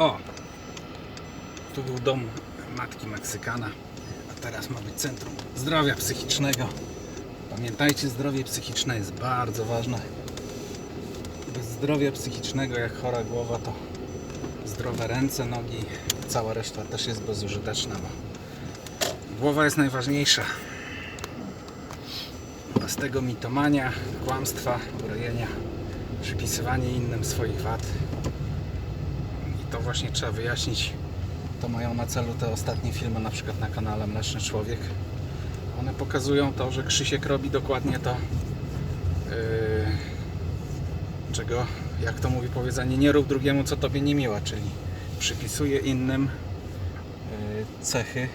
O! Tu był dom matki Meksykana, a teraz ma być Centrum Zdrowia Psychicznego. Pamiętajcie, zdrowie psychiczne jest bardzo ważne. Bez zdrowia psychicznego, jak chora głowa, to zdrowe ręce, nogi, cała reszta też jest bezużyteczna, bo głowa jest najważniejsza. Bez tego mitomania, kłamstwa, urojenia, przypisywanie innym swoich wad. To właśnie trzeba wyjaśnić. To mają na celu te ostatnie filmy, na przykład na kanale Mleczny Człowiek. One pokazują to, że Krzysiek robi dokładnie to, yy, czego, jak to mówi powiedzenie, nie rób drugiemu, co tobie nie miła, czyli przypisuje innym yy, cechy,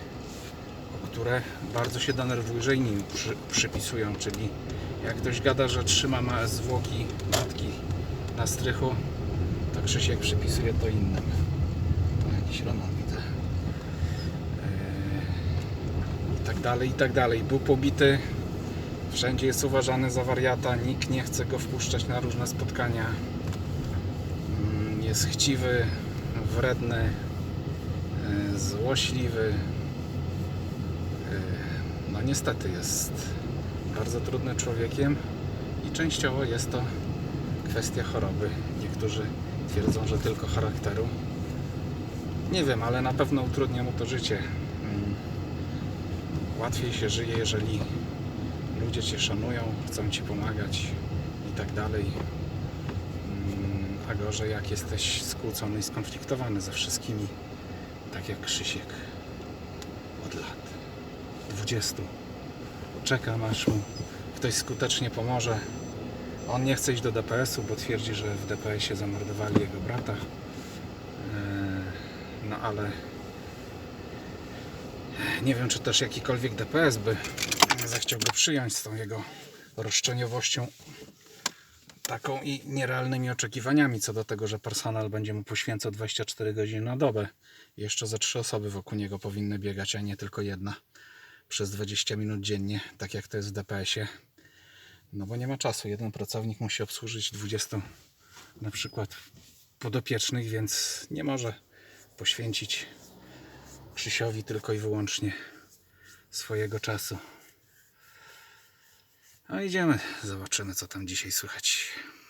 o które bardzo się denerwuje, że inni przy, przypisują, czyli jak ktoś gada, że trzyma ma zwłoki matki na strychu, Krzysiek przypisuje to innym. To jakiś Roman widzę. Yy, I tak dalej, i tak dalej. Był pobity, wszędzie jest uważany za wariata, nikt nie chce go wpuszczać na różne spotkania. Mm, Jest chciwy, wredny, yy, złośliwy. Yy, No niestety jest bardzo trudnym człowiekiem i częściowo jest to kwestia choroby. Niektórzy twierdzą, że tylko charakteru. Nie wiem, ale na pewno utrudnia mu to życie. Mm. Łatwiej się żyje, jeżeli ludzie Cię szanują, chcą Ci pomagać i tak dalej. Mm, A gorzej, jak jesteś skłócony i skonfliktowany ze wszystkimi, tak jak Krzysiek od lat 20. Czekam, aż mu ktoś skutecznie pomoże. On nie chce iść do DPS-u, bo twierdzi, że w DPS-ie zamordowali jego brata. Eee, No ale nie wiem, czy też jakikolwiek DPS by zechciał go przyjąć z tą jego roszczeniowością taką i nierealnymi oczekiwaniami co do tego, że personel będzie mu poświęcał 24 godziny na dobę. Jeszcze ze trzy osoby wokół niego powinny biegać, a nie tylko jedna przez 20 minut dziennie, tak jak to jest w DPS-ie. No bo nie ma czasu. Jeden pracownik musi obsłużyć 20 na przykład podopiecznych, więc nie może poświęcić Krzysiowi tylko i wyłącznie swojego czasu. No idziemy, zobaczymy co tam dzisiaj słychać.